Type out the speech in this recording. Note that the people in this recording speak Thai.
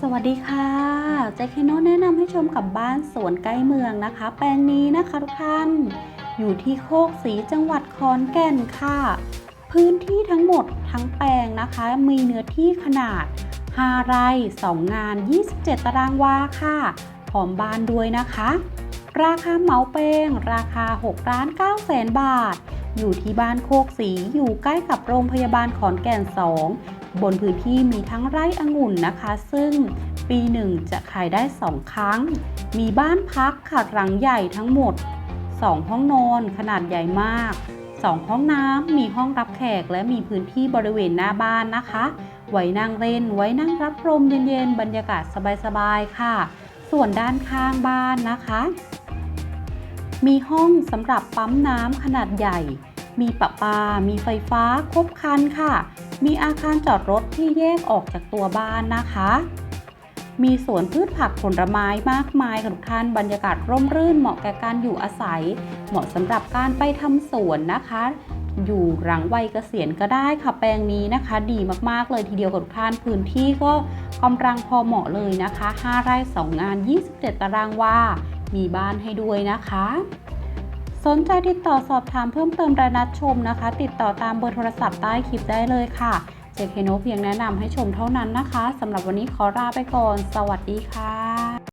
สวัสดีค่ะเจคโนแนะนำให้ชมกับบ้านสวนใกล้เมืองนะคะ แปลงนี้นะคะทุกท่าน อยู่ที่โคกสีจังหวัดขอนแก่นค่ะ พื้นที่ทั้งหมดทั้งแปลงนะคะ มีเนื้อที่ขนาด5ไร่2 งาน 27 ตารางวาค่ะพร้อมบ้านด้วยนะคะ ราคาเหมาเป้งราคา6ล้าน9แสนบาท อยู่ที่บ้านโคกสีอยู่ใกล้กับโรงพยาบาลขอนแก่น 2 บนพื้นที่มีทั้งไร่องุ่นนะคะ ซึ่งปีหนึ่งจะขายได้ 2 ครั้ง มีบ้านพักค่ะหลังใหญ่ทั้งหมด 2 ห้องนอนขนาดใหญ่มาก 2 ห้องน้ำมีห้องรับแขกและมีพื้นที่บริเวณหน้าบ้านนะคะ ไว้นั่งเล่นไว้นั่งรับลมเย็นๆบรรยากาศสบายๆค่ะ ส่วนด้านข้างบ้านนะคะ มีห้องสำหรับปั๊มน้ำขนาดใหญ่ มีประปา มีไฟฟ้าครบครันค่ะ มีอาคารจอดรถที่แยกออกจากตัวบ้านนะคะ มีสวนพืชผักผลไม้มากมายค่ะทุกท่านบรรยากาศร่มรื่นเหมาะแก่การอยู่อาศัย เหมาะสำหรับการไปทำสวนนะคะ อยู่หลังวัยเกษียณก็ได้ค่ะแปลงนี้นะคะ ดีมากๆเลยทีเดียวกับทุกท่านพื้นที่ก็กำลังพอเหมาะเลยนะคะ 5 ไร่ 2 งาน 27 ตารางวา มีบ้านให้ด้วยนะคะ สนใจติดต่อสอบถามเพิ่มเติมรายนัดชมนะคะ ติดต่อตามเบอร์โทรศัพท์ใต้คลิปได้เลยค่ะเจคเคโนเพียงแนะนำให้ชมเท่านั้นนะคะสำหรับวันนี้ขอลาไปก่อน สวัสดีค่ะ